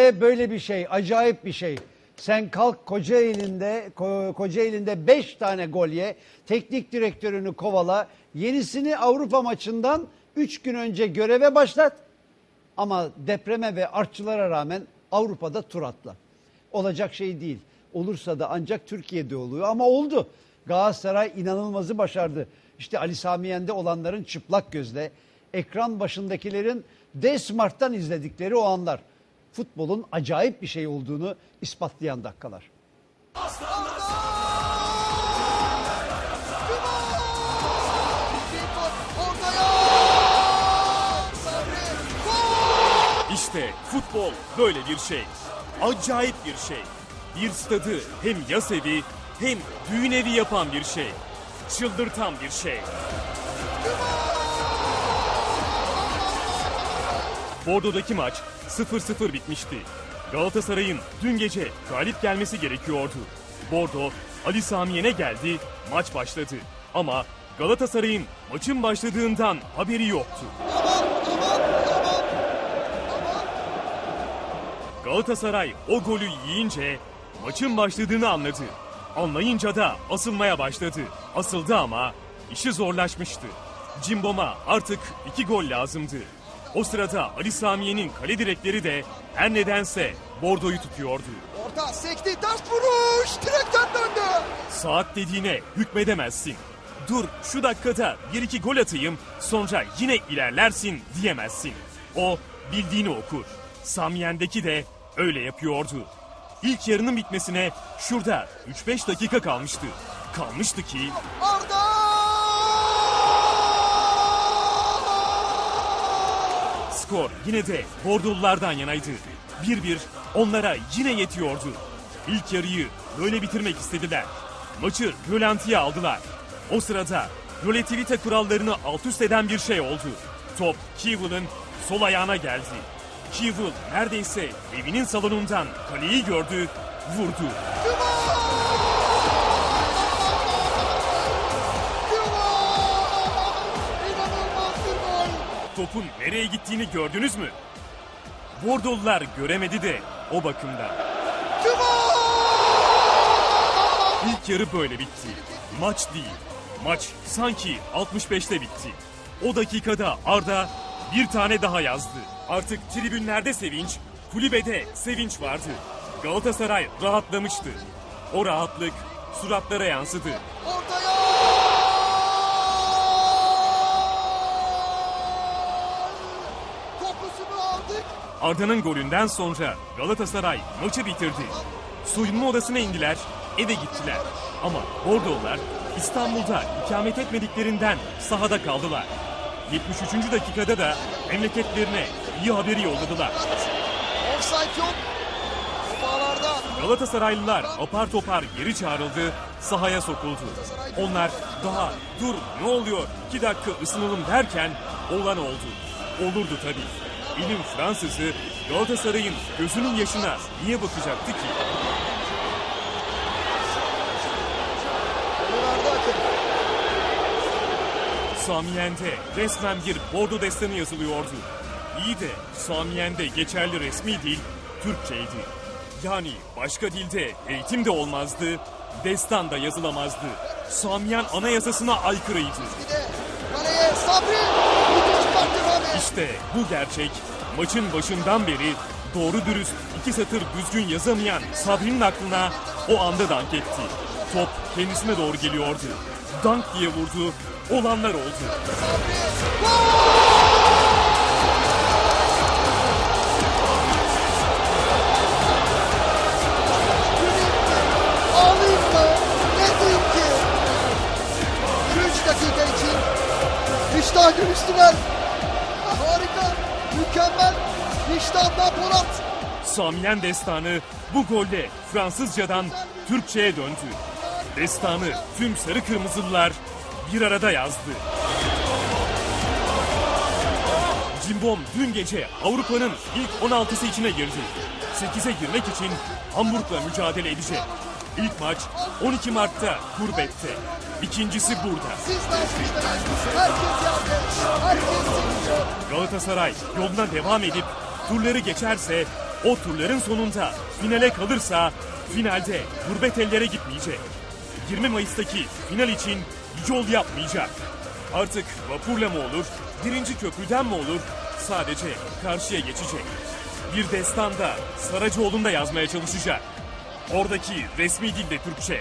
Böyle bir şey, acayip bir şey. Sen kalk Kocaeli'nde, Ko- Kocaeli'nde 5 tane gol ye, teknik direktörünü kovala, yenisini Avrupa maçından 3 gün önce göreve başlat. Ama depreme ve artçılara rağmen Avrupa'da tur atla. Olacak şey değil. Olursa da ancak Türkiye'de oluyor ama oldu. Galatasaray inanılmazı başardı. İşte Ali Sami Yen'de olanların çıplak gözle, ekran başındakilerin D-Smart'tan izledikleri o anlar. Futbolun acayip bir şey olduğunu ispatlayan dakikalar. İşte futbol böyle bir şey. Acayip bir şey. Bir stadı hem yas evi hem düğün evi yapan bir şey. Çıldırtan bir şey. Bordo'daki maç 0-0 bitmişti. Galatasaray'ın dün gece galip gelmesi gerekiyordu. Bordo Ali Samiyen'e geldi, maç başladı. Ama Galatasaray'ın maçın başladığından haberi yoktu. Galatasaray o golü yiyince maçın başladığını anladı. Anlayınca da asılmaya başladı. Asıldı ama işi zorlaşmıştı. Cimbom'a artık iki gol lazımdı. O sırada Ali Samiye'nin kale direkleri de her nedense Bordo'yu tutuyordu. Orta sekti ters vuruş direkten döndü. Saat dediğine hükmedemezsin. Dur şu dakikada bir iki gol atayım sonra yine ilerlersin diyemezsin. O bildiğini okur. Samiyen'deki de öyle yapıyordu. İlk yarının bitmesine şurada 3-5 dakika kalmıştı. Kalmıştı ki Arda! Skor yine de Bordolulardan yanaydı. 1-1 onlara yine yetiyordu. İlk yarıyı böyle bitirmek istediler. Maçı rölantiye aldılar. O sırada röletivite kurallarını alt üst eden bir şey oldu. Top Kievel'ın sol ayağına geldi. Kievel neredeyse evinin salonundan kaleyi gördü, vurdu. İnanılmaz Topun nereye gittiğini gördünüz mü? Bordolular göremedi de o bakımdan. İlk yarı böyle bitti. Maç değil. Maç sanki 65'te bitti. O dakikada Arda bir tane daha yazdı. Artık tribünlerde sevinç, kulübede sevinç vardı. Galatasaray rahatlamıştı. O rahatlık suratlara yansıdı. Ortaya! Arda'nın golünden sonra Galatasaray maçı bitirdi. Soyunma odasına indiler, eve gittiler. Ama Bordoğlular İstanbul'da ikamet etmediklerinden sahada kaldılar. 73. dakikada da memleketlerine iyi haberi yolladılar. Offside yok. Galatasaraylılar apar topar geri çağrıldı, sahaya sokuldu. Onlar daha dur ne oluyor iki dakika ısınalım derken olan oldu. Olurdu tabii. İlim Fransızı Galatasaray'ın gözünün yaşına niye bakacaktı ki? Samiyen'de resmen bir Bordo destanı yazılıyordu. İyi de Samiyen'de geçerli resmi dil Türkçeydi. Yani başka dilde eğitim de olmazdı, destan da yazılamazdı. Samiyen anayasasına aykırıydı. Bir de kaleye Sabri. İşte bu gerçek maçın başından beri doğru dürüst iki satır düzgün yazamayan Sabri'nin aklına o anda dank etti. Top kendisine doğru geliyordu. Dank diye vurdu, olanlar oldu. Ağlayayım mı? Ne diyeyim ki? Dakika için Viştah Gülüstümen. Mükemmel. Viştah'dan Polat. Samiyen destanı bu golle Fransızcadan Türkçe'ye döndü. Destanı tüm sarı kırmızılılar bir arada yazdı. Cimbom dün gece Avrupa'nın ilk 16'sı içine girdi. 8'e girmek için Hamburg'la mücadele edecek. İlk maç 12 Mart'ta Gurbet'te. İkincisi burada. Siz yapmıştınız? Herkes yandı. Herkes seviyor. Galatasaray yoluna devam edip turları geçerse O turların sonunda finale kalırsa finalde gurbet ellere gitmeyecek. 20 Mayıs'taki final için yol yapmayacak. Artık vapurla mı olur, birinci köprüden mi olur sadece karşıya geçecek. Bir destan da Saracoğlu'nda yazmaya çalışacak. Oradaki resmi dilde Türkçe,